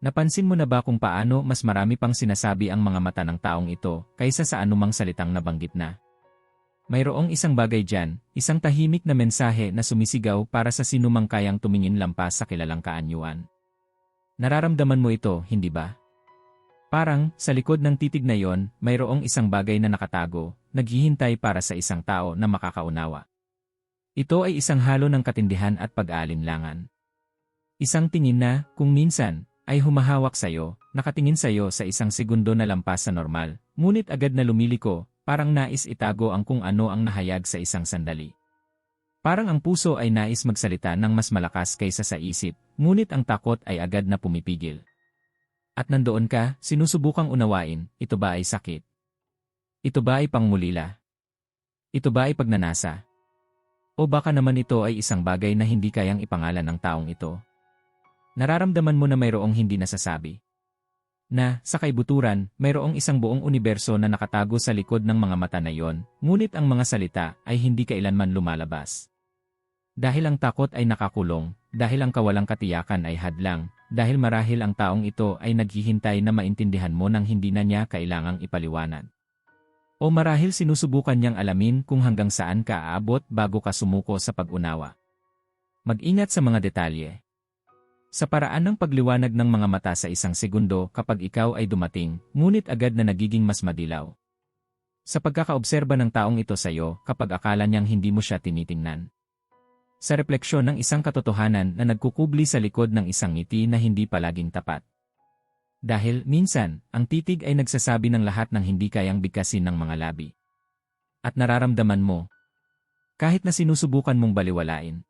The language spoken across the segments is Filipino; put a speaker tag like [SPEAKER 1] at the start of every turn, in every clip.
[SPEAKER 1] Napansin mo na ba kung paano mas marami pang sinasabi ang mga mata ng taong ito kaysa sa anumang salitang nabanggit na? Mayroong isang bagay dyan, isang tahimik na mensahe na sumisigaw para sa sinumang kayang tumingin lampas sa kilalang kaanyuan. Nararamdaman mo ito, hindi ba? Parang, sa likod ng titig na yon, mayroong isang bagay na nakatago, naghihintay para sa isang tao na makakaunawa. Ito ay isang halo ng katindihan at pag-aalinlangan. Isang tingin na, kung minsan, ay humahawak sa'yo, nakatingin sa'yo sa isang segundo na lampas sa normal, ngunit agad na lumiliko, parang nais itago ang kung ano ang nahayag sa isang sandali. Parang ang puso ay nais magsalita ng mas malakas kaysa sa isip, ngunit ang takot ay agad na pumipigil. At nandoon ka, sinusubukang unawain, ito ba ay sakit? Ito ba ay pangmulila? Ito ba ay pagnanasa? O baka naman ito ay isang bagay na hindi kayang ipangalan ng taong ito? Nararamdaman mo na mayroong hindi nasasabi. Na, sa kaibuturan, mayroong isang buong universo na nakatago sa likod ng mga mata na iyon, ngunit ang mga salita ay hindi kailanman lumalabas. Dahil ang takot ay nakakulong, dahil ang kawalang katiyakan ay hadlang, dahil marahil ang taong ito ay naghihintay na maintindihan mo nang hindi na niya kailangang ipaliwanag. O marahil sinusubukan niyang alamin kung hanggang saan ka aabot bago ka sumuko sa pag-unawa. Mag-ingat sa mga detalye. Sa paraan ng pagliwanag ng mga mata sa isang segundo kapag ikaw ay dumating, ngunit agad na nagiging mas madilaw. Sa pagkakaobserba ng taong ito sa iyo kapag akala niyang hindi mo siya tinitingnan. Sa refleksyon ng isang katotohanan na nagkukubli sa likod ng isang ngiti na hindi palaging tapat. Dahil, minsan, ang titig ay nagsasabi ng lahat ng hindi kayang bigkasin ng mga labi. At nararamdaman mo, kahit na sinusubukan mong baliwalain,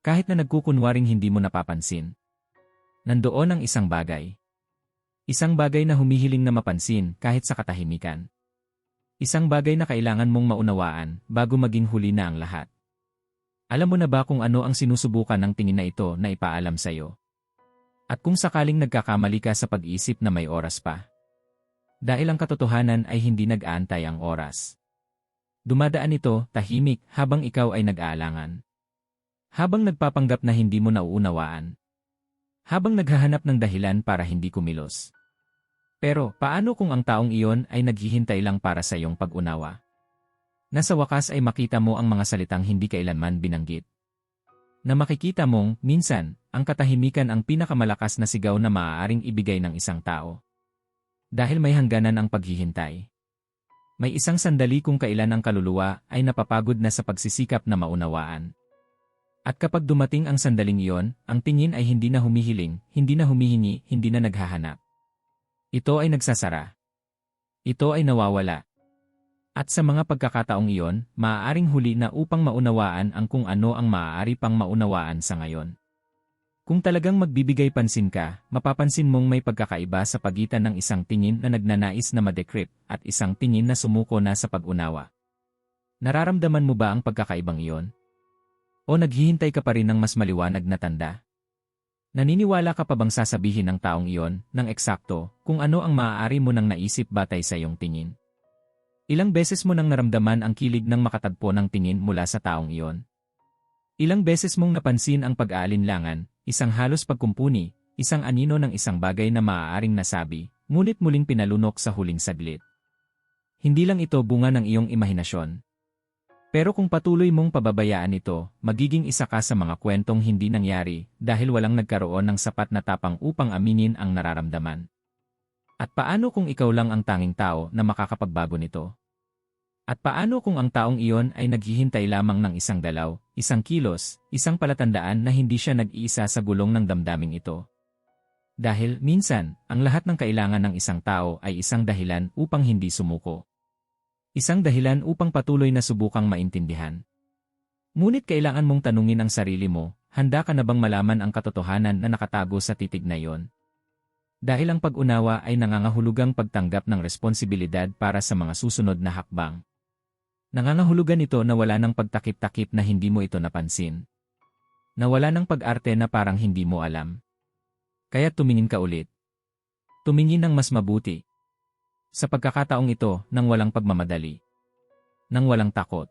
[SPEAKER 1] kahit na nagkukunwaring hindi mo napapansin. Nandoon ang isang bagay. Isang bagay na humihiling na mapansin kahit sa katahimikan. Isang bagay na kailangan mong maunawaan bago maging huli na ang lahat. Alam mo na ba kung ano ang sinusubukan ng tingin na ito na ipaalam sa iyo? At kung sakaling nagkakamali ka sa pag-iisip na may oras pa? Dahil ang katotohanan ay hindi nag-aantay ang oras. Dumadaan ito, tahimik, habang ikaw ay nag-aalangan. Habang nagpapanggap na hindi mo nauunawaan. Habang naghahanap ng dahilan para hindi kumilos. Pero, paano kung ang taong iyon ay naghihintay lang para sa iyong pag-unawa? Nasa wakas ay makita mo ang mga salitang hindi kailanman binanggit. Na makikita mong, minsan, ang katahimikan ang pinakamalakas na sigaw na maaaring ibigay ng isang tao. Dahil may hangganan ang paghihintay. May isang sandali kung kailan ang kaluluwa ay napapagod na sa pagsisikap na maunawaan. At kapag dumating ang sandaling iyon, ang tingin ay hindi na humihiling, hindi na humihingi, hindi na naghahanap. Ito ay nagsasara. Ito ay nawawala. At sa mga pagkakataong iyon, maaaring huli na upang maunawaan ang kung ano ang maaari pang maunawaan sa ngayon. Kung talagang magbibigay pansin ka, mapapansin mong may pagkakaiba sa pagitan ng isang tingin na nagnanais na madecrypt at isang tingin na sumuko na sa pag-unawa. Nararamdaman mo ba ang pagkakaibang iyon? O naghihintay ka pa rin ng mas maliwanag na tanda? Naniniwala ka pa bang sasabihin ng taong iyon, ng eksakto, kung ano ang maaari mo nang naisip batay sa iyong tingin? Ilang beses mo nang naramdaman ang kilig ng makatagpo ng tingin mula sa taong iyon? Ilang beses mong napansin ang pag-aalinlangan, isang halos pagkumpuni, isang anino ng isang bagay na maaaring nasabi, ngunit muling pinalunok sa huling saglit. Hindi lang ito bunga ng iyong imahinasyon, pero kung patuloy mong pababayaan ito, magiging isa ka sa mga kwentong hindi nangyari dahil walang nagkaroon ng sapat na tapang upang aminin ang nararamdaman. At paano kung ikaw lang ang tanging tao na makakapagbago nito? At paano kung ang taong iyon ay naghihintay lamang ng isang dalaw, isang kilos, isang palatandaan na hindi siya nag-iisa sa gulong ng damdaming ito? Dahil, minsan, ang lahat ng kailangan ng isang tao ay isang dahilan upang hindi sumuko. Isang dahilan upang patuloy na subukang maintindihan. Ngunit kailangan mong tanungin ang sarili mo, handa ka na bang malaman ang katotohanan na nakatago sa titig na iyon? Dahil ang pag-unawa ay nangangahulugang pagtanggap ng responsibilidad para sa mga susunod na hakbang. Nangangahulugan ito na wala ng pagtakip-takip na hindi mo ito napansin. Na wala ng pag-arte na parang hindi mo alam. Kaya tumingin ka ulit. Tumingin ng mas mabuti, sa pagkakataong ito, nang walang pagmamadali. Nang walang takot.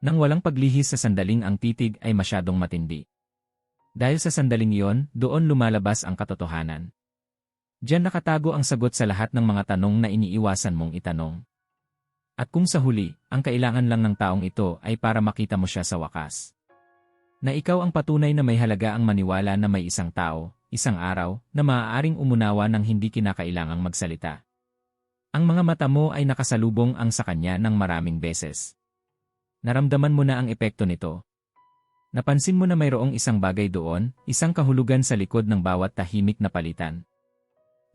[SPEAKER 1] Nang walang paglihis sa sandaling ang titig ay masyadong matindi. Dahil sa sandaling iyon, doon lumalabas ang katotohanan. Diyan nakatago ang sagot sa lahat ng mga tanong na iniiwasan mong itanong. At kung sa huli, ang kailangan lang ng taong ito ay para makita mo siya sa wakas. Na ikaw ang patunay na may halaga ang maniwala na may isang tao, isang araw, na maaaring umunawa ng hindi kinakailangang magsalita. Ang mga mata mo ay nakasalubong ang sa kanya ng maraming beses. Naramdaman mo na ang epekto nito. Napansin mo na mayroong isang bagay doon, isang kahulugan sa likod ng bawat tahimik na palitan.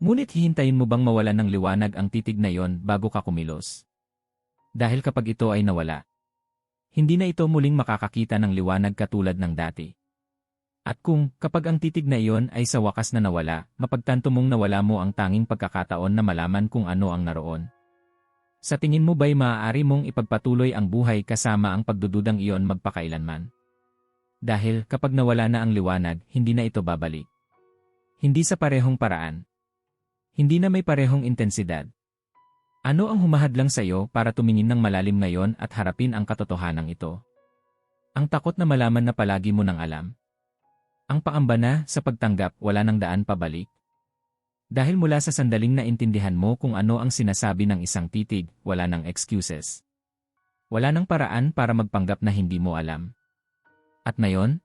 [SPEAKER 1] Ngunit hihintayin mo bang mawalan ng liwanag ang titig na yon bago ka kumilos? Dahil kapag ito ay nawala, hindi na ito muling makakakita ng liwanag katulad ng dati. At kung, kapag ang titig na iyon ay sa wakas na nawala, mapagtanto mong nawala mo ang tanging pagkakataon na malaman kung ano ang naroon. Sa tingin mo ba'y maaari mong ipagpatuloy ang buhay kasama ang pagdududang iyon magpakailanman? Dahil kapag nawala na ang liwanag, hindi na ito babalik. Hindi sa parehong paraan. Hindi na may parehong intensidad. Ano ang humahadlang sa iyo para tumingin ng malalim ngayon at harapin ang katotohanan ito? Ang takot na malaman na palagi mo nang alam. Ang paamba na sa pagtanggap wala nang daan pabalik. Dahil mula sa sandaling na intindihan mo kung ano ang sinasabi ng isang titig, wala nang excuses. Wala nang paraan para magpanggap na hindi mo alam. At ngayon?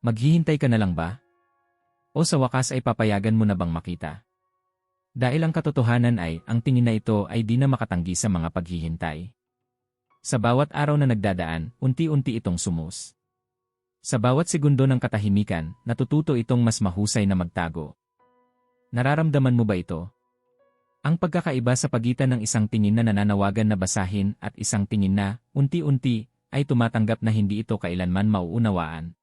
[SPEAKER 1] Maghihintay ka na lang ba? O sa wakas ay papayagan mo na bang makita? Dahil ang katotohanan ay, ang tingin na ito ay di na makatanggi sa mga paghihintay. Sa bawat araw na nagdadaan, unti-unti itong sumus. Sa bawat segundo ng katahimikan, natututo itong mas mahusay na magtago. Nararamdaman mo ba ito? Ang pagkakaiba sa pagitan ng isang tingin na nananawagan na basahin at isang tingin na, unti-unti, ay tumatanggap na hindi ito kailanman mauunawaan.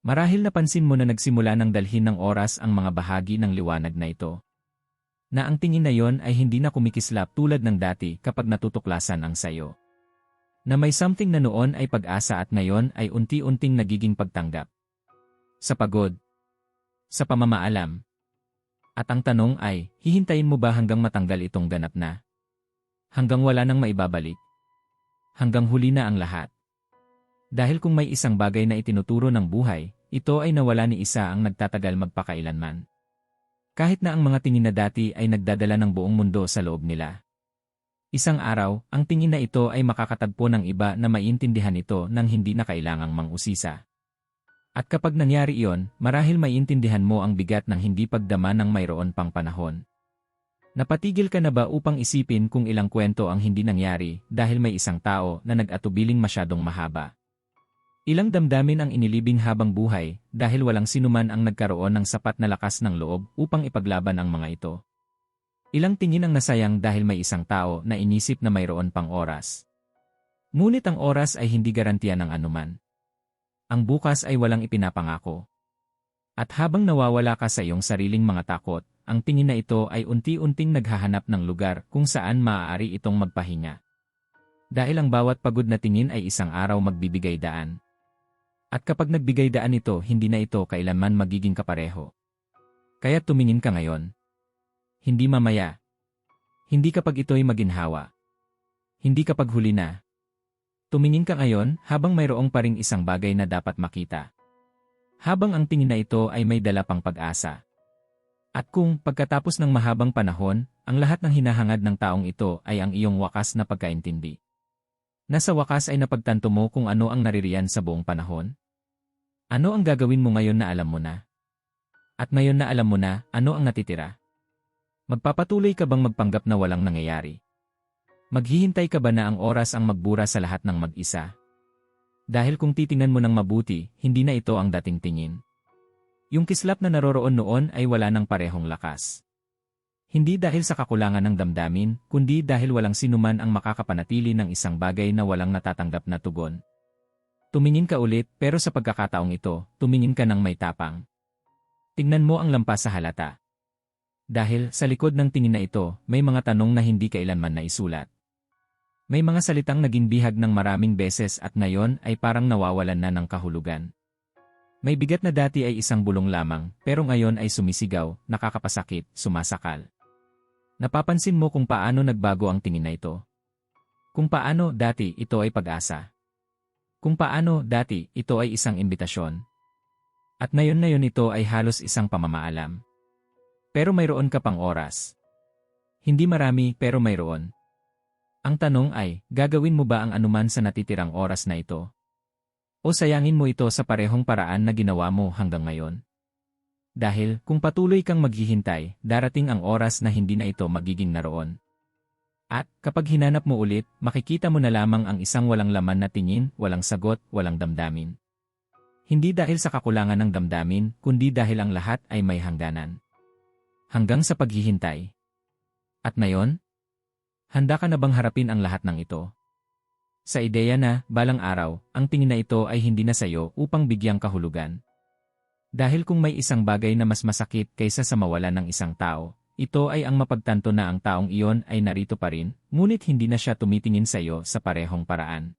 [SPEAKER 1] Marahil napansin mo na nagsimula ng dalhin ng oras ang mga bahagi ng liwanag na ito na ang tingin na yon ay hindi na kumikislap tulad ng dati kapag natutuklasan ang sayo. Na may something na noon ay pag-asa at ngayon ay unti-unting nagiging pagtanggap. Sa pagod. Sa pamamaalam. At ang tanong ay, hihintayin mo ba hanggang matanggal itong ganap na? Hanggang wala nang maibabalik? Hanggang huli na ang lahat? Dahil kung may isang bagay na itinuturo ng buhay, ito ay nawala ni isa ang nagtatagal magpakailanman. Kahit na ang mga tingin na dati ay nagdadala ng buong mundo sa loob nila. Isang araw, ang tingin na ito ay makakatagpo ng iba na maintindihan ito nang hindi na kailangang mangusisa. At kapag nangyari iyon, marahil maintindihan mo ang bigat ng hindi pagdama ng mayroon pang panahon. Napatigil ka na ba upang isipin kung ilang kwento ang hindi nangyari dahil may isang tao na nag-atubiling masyadong mahaba? Ilang damdamin ang inilibing habang buhay dahil walang sinuman ang nagkaroon ng sapat na lakas ng loob upang ipaglaban ang mga ito. Ilang tingin ang nasayang dahil may isang tao na inisip na mayroon pang oras. Ngunit ang oras ay hindi garantiya ng anuman. Ang bukas ay walang ipinapangako. At habang nawawala ka sa iyong sariling mga takot, ang tingin na ito ay unti-unting naghahanap ng lugar kung saan maaari itong magpahinga. Dahil ang bawat pagod na tingin ay isang araw magbibigay daan. At kapag nagbigay daan ito, hindi na ito kailanman magiging kapareho. Kaya tumingin ka ngayon. Hindi mamaya. Hindi kapag ito'y maginhawa. Hindi kapag huli na. Tumingin ka ngayon habang mayroong pa ring isang bagay na dapat makita. Habang ang tingin na ito ay may dala pang pag-asa. At kung pagkatapos ng mahabang panahon, ang lahat ng hinahangad ng taong ito ay ang iyong wakas na pagkaintindi. Nasa wakas ay napagtanto mo kung ano ang naririyan sa buong panahon? Ano ang gagawin mo ngayon na alam mo na? At ngayon na alam mo na, ano ang natitira? Magpapatuloy ka bang magpanggap na walang nangyayari? Maghihintay ka ba na ang oras ang magbura sa lahat ng mag-isa? Dahil kung titingnan mo ng mabuti, hindi na ito ang dating tingin. Yung kislap na naroroon noon ay wala ng parehong lakas. Hindi dahil sa kakulangan ng damdamin, kundi dahil walang sinuman ang makakapanatili ng isang bagay na walang natatanggap na tugon. Tumingin ka ulit pero sa pagkakataong ito, tumingin ka ng may tapang. Tingnan mo ang lampas sa halata. Dahil sa likod ng tingin na ito, may mga tanong na hindi kailanman na isulat. May mga salitang naging bihag ng maraming beses at ngayon ay parang nawawalan na ng kahulugan. May bigat na dati ay isang bulong lamang, pero ngayon ay sumisigaw, nakakapasakit, sumasakal. Napapansin mo kung paano nagbago ang tingin na ito. Kung paano dati ito ay pag-asa. Kung paano dati ito ay isang imbitasyon. At ngayon na yun ito ay halos isang pamamaalam. Pero mayroon ka pang oras. Hindi marami pero mayroon. Ang tanong ay, gagawin mo ba ang anuman sa natitirang oras na ito? O sayangin mo ito sa parehong paraan na ginawa mo hanggang ngayon? Dahil, kung patuloy kang maghihintay, darating ang oras na hindi na ito magiging naroon. At, kapag hinanap mo ulit, makikita mo na lamang ang isang walang laman na tingin, walang sagot, walang damdamin. Hindi dahil sa kakulangan ng damdamin, kundi dahil ang lahat ay may hangganan. Hanggang sa paghihintay. At ngayon, handa ka na bang harapin ang lahat ng ito? Sa ideya na, balang araw, ang tingin na ito ay hindi na sayo upang bigyang kahulugan. Dahil kung may isang bagay na mas masakit kaysa sa mawalan ng isang tao, ito ay ang mapagtanto na ang taong iyon ay narito pa rin, ngunit hindi na siya tumitingin sa iyo sa parehong paraan.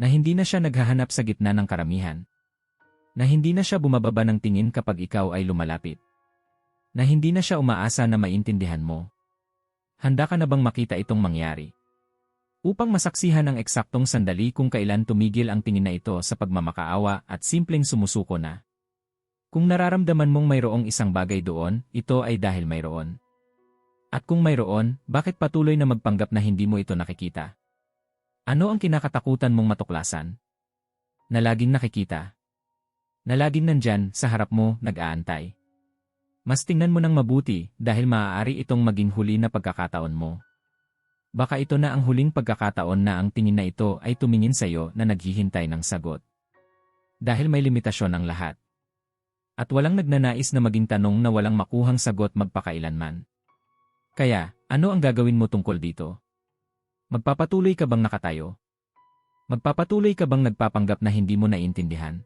[SPEAKER 1] Na hindi na siya naghahanap sa gitna ng karamihan. Na hindi na siya bumababa ng tingin kapag ikaw ay lumalapit. Na hindi na siya umaasa na maintindihan mo. Handa ka na bang makita itong mangyari? Upang masaksihan ang eksaktong sandali kung kailan tumigil ang tingin na ito sa pagmamakaawa at simpleng sumusuko na. Kung nararamdaman mong mayroong isang bagay doon, ito ay dahil mayroon. At kung mayroon, bakit patuloy na magpanggap na hindi mo ito nakikita? Ano ang kinakatakutan mong matuklasan? Na laging nakikita. Na laging nandyan sa harap mo nag-aantay. Mas tingnan mo ng mabuti dahil maaari itong maging huli na pagkakataon mo. Baka ito na ang huling pagkakataon na ang tingin na ito ay tumingin sa iyo na naghihintay ng sagot. Dahil may limitasyon ang lahat. At walang nagnanais na maging tanong na walang makuhang sagot magpakailanman. Kaya, ano ang gagawin mo tungkol dito? Magpapatuloy ka bang nakatayo? Magpapatuloy ka bang nagpapanggap na hindi mo naiintindihan?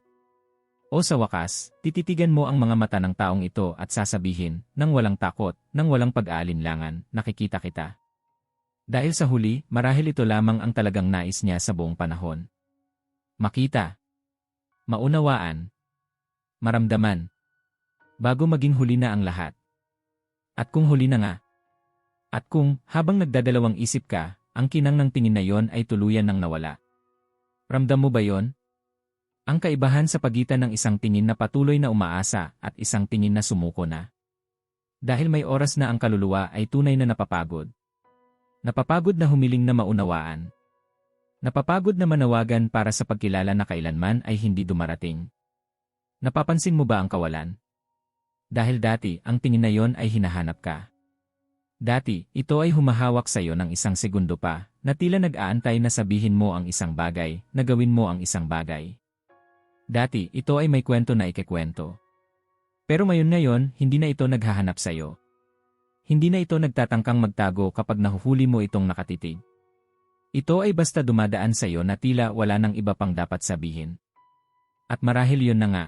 [SPEAKER 1] O sa wakas, tititigan mo ang mga mata ng taong ito at sasabihin, nang walang takot, nang walang pag-aalinlangan, nakikita kita. Dahil sa huli, marahil ito lamang ang talagang nais niya sa buong panahon. Makita. Maunawaan. Maramdaman. Bago maging huli na ang lahat. At kung huli na nga. At kung, habang nagdadalawang isip ka, ang kinang ng tingin na yon ay tuluyan ng nawala. Ramdam mo ba yon? Ang kaibahan sa pagitan ng isang tingin na patuloy na umaasa at isang tingin na sumuko na. Dahil may oras na ang kaluluwa ay tunay na napapagod. Napapagod na humiling na maunawaan. Napapagod na manawagan para sa pagkilala na kailanman ay hindi dumarating. Napapansin mo ba ang kawalan? Dahil dati, ang tingin na yon ay hinahanap ka. Dati, ito ay humahawak sa iyo ng isang segundo pa, na tila nag-aantay na sabihin mo ang isang bagay, na gawin mo ang isang bagay. Dati, ito ay may kwento na ikikwento. Pero ngayon ngayon, hindi na ito naghahanap sa iyo. Hindi na ito nagtatangkang magtago kapag nahuhuli mo itong nakatitig. Ito ay basta dumadaan sa iyo na tila wala nang iba pang dapat sabihin. At marahil yun na nga.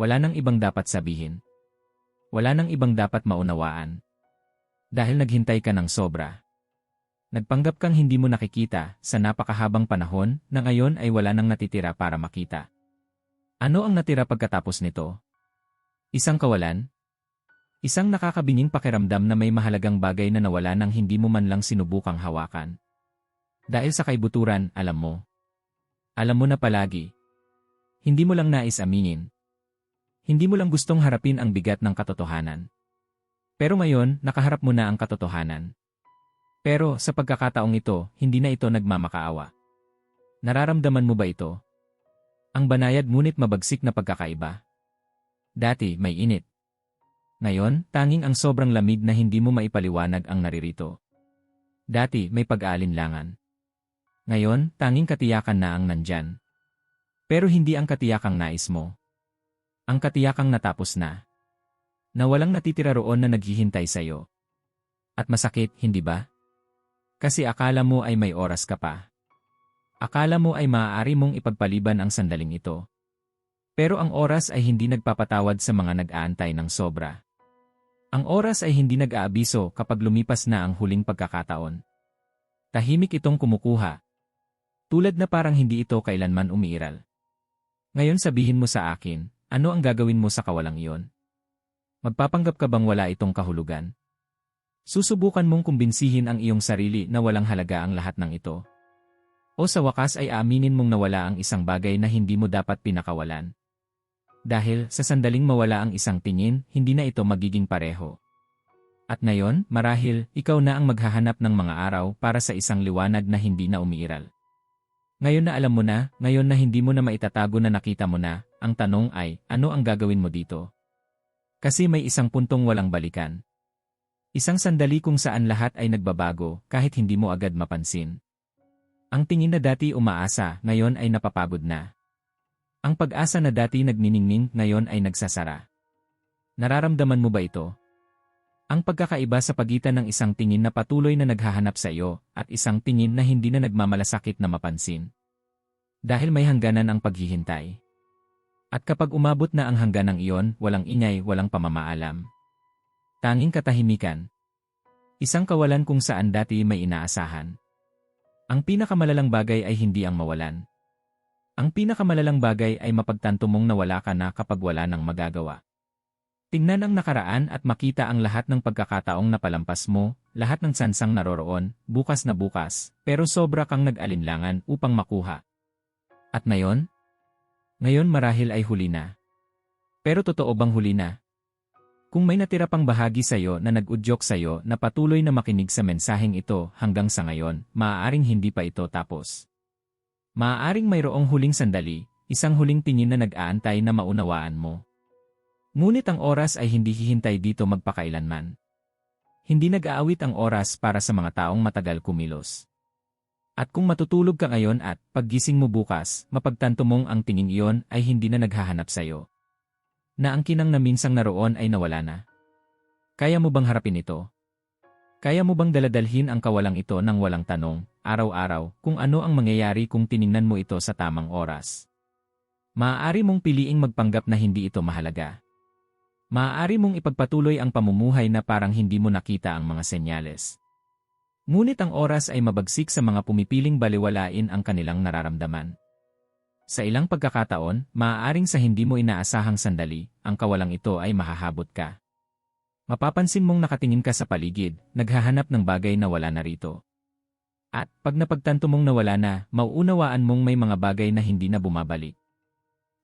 [SPEAKER 1] Wala nang ibang dapat sabihin. Wala nang ibang dapat maunawaan. Dahil naghintay ka ng sobra. Nagpanggap kang hindi mo nakikita sa napakahabang panahon na ngayon ay wala nang natitira para makita. Ano ang natira pagkatapos nito? Isang kawalan? Isang nakakabinging pakiramdam na may mahalagang bagay na nawala nang hindi mo man lang sinubukang hawakan. Dahil sa kaibuturan, alam mo. Alam mo na palagi. Hindi mo lang nais aminin. Hindi mo lang gustong harapin ang bigat ng katotohanan. Pero ngayon, nakaharap mo na ang katotohanan. Pero sa pagkakataong ito, hindi na ito nagmamakaawa. Nararamdaman mo ba ito? Ang banayad ngunit mabagsik na pagkakaiba. Dati, may init. Ngayon, tanging ang sobrang lamig na hindi mo maipaliwanag ang naririto. Dati, may pag-aalinlangan. Ngayon, tanging katiyakan na ang nandyan. Pero hindi ang katiyakang nais mo. Ang katiyakang natapos na. Na walang natitira roon na naghihintay sa'yo. At masakit, hindi ba? Kasi akala mo ay may oras ka pa. Akala mo ay maaari mong ipagpaliban ang sandaling ito. Pero ang oras ay hindi nagpapatawad sa mga nag-aantay ng sobra. Ang oras ay hindi nag-aabiso kapag lumipas na ang huling pagkakataon. Tahimik itong kumukuha. Tulad na parang hindi ito kailanman umiiral. Ngayon sabihin mo sa akin, ano ang gagawin mo sa kawalang iyon? Magpapanggap ka bang wala itong kahulugan? Susubukan mong kumbinsihin ang iyong sarili na walang halaga ang lahat ng ito. O sa wakas ay aaminin mong nawala ang isang bagay na hindi mo dapat pinakawalan. Dahil sa sandaling mawala ang isang tingin, hindi na ito magiging pareho. At ngayon, marahil, ikaw na ang maghahanap ng mga araw para sa isang liwanag na hindi na umiiral. Ngayon na alam mo na, ngayon na hindi mo na maitatago na nakita mo na, ang tanong ay, ano ang gagawin mo dito? Kasi may isang puntong walang balikan. Isang sandali kung saan lahat ay nagbabago kahit hindi mo agad mapansin. Ang tingin na dati umaasa, ngayon ay napapagod na. Ang pag-asa na dati nagniningning, ngayon ay nagsasara. Nararamdaman mo ba ito? Ang pagkakaiba sa pagitan ng isang tingin na patuloy na naghahanap sa iyo at isang tingin na hindi na nagmamalasakit na mapansin. Dahil may hangganan ang paghihintay. At kapag umabot na ang hangganang iyon, walang ingay, walang pamamaalam. Tanging katahimikan. Isang kawalan kung saan dati may inaasahan. Ang pinakamalalang bagay ay hindi ang mawalan. Ang pinakamalalang bagay ay mapagtanto mong nawala ka na kapag wala nang magagawa. Tingnan ang nakaraan at makita ang lahat ng pagkakataong napalampas mo, lahat ng sansang naroroon, bukas na bukas, pero sobra kang nag-alinlangan upang makuha. At ngayon? Ngayon marahil ay huli na. Pero totoo bang huli na? Kung may natira pang bahagi sa'yo na nag-udyok sa'yo na patuloy na makinig sa mensaheng ito hanggang sa ngayon, maaaring hindi pa ito tapos. Maaaring mayroong huling sandali, isang huling tingin na nag-aantay na maunawaan mo. Ngunit ang oras ay hindi hihintay dito magpakailanman. Hindi nag-aawit ang oras para sa mga taong matagal kumilos. At kung matutulog ka ngayon at paggising mo bukas, mapagtanto mong ang tingin iyon ay hindi na naghahanap sa'yo na ang kinang na minsang naroon ay nawala na. Kaya mo bang harapin ito? Kaya mo bang daladalhin ang kawalang ito ng walang tanong, araw-araw, kung ano ang mangyayari kung tiningnan mo ito sa tamang oras? Maaari mong piliing magpanggap na hindi ito mahalaga. Maaari mong ipagpatuloy ang pamumuhay na parang hindi mo nakita ang mga senyales. Ngunit ang oras ay mabagsik sa mga pumipiling baliwalain ang kanilang nararamdaman. Sa ilang pagkakataon, maaaring sa hindi mo inaasahang sandali, ang kawalang ito ay mahahabot ka. Mapapansin mong nakatingin ka sa paligid, naghahanap ng bagay na wala na rito. At pag napagtanto mong nawala na, mauunawaan mong may mga bagay na hindi na bumabalik.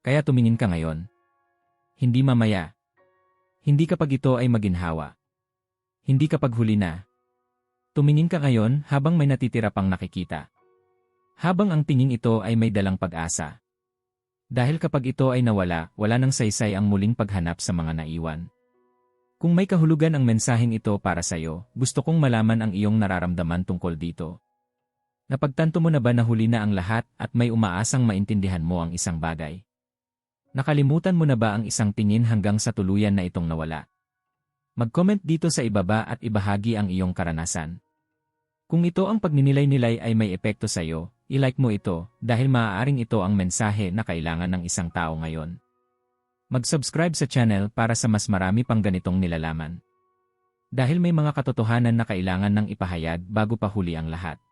[SPEAKER 1] Kaya tumingin ka ngayon. Hindi mamaya. Hindi kapag ito ay maginhawa. Hindi kapag huli na. Tumingin ka ngayon habang may natitira pang nakikita. Habang ang tingin ito ay may dalang pag-asa. Dahil kapag ito ay nawala, wala nang saysay ang muling paghanap sa mga naiwan. Kung may kahulugan ang mensaheng ito para sa iyo, gusto kong malaman ang iyong nararamdaman tungkol dito. Napagtanto mo na ba na huli na ang lahat at may umaasang maintindihan mo ang isang bagay? Nakalimutan mo na ba ang isang tingin hanggang sa tuluyan na itong nawala? Mag-comment dito sa ibaba at ibahagi ang iyong karanasan. Kung ito ang pagninilay-nilay ay may epekto sa iyo, I-like mo ito dahil maaaring ito ang mensahe na kailangan ng isang tao ngayon. Mag-subscribe sa channel para sa mas marami pang ganitong nilalaman. Dahil may mga katotohanan na kailangan ng ipahayag bago pa huli ang lahat.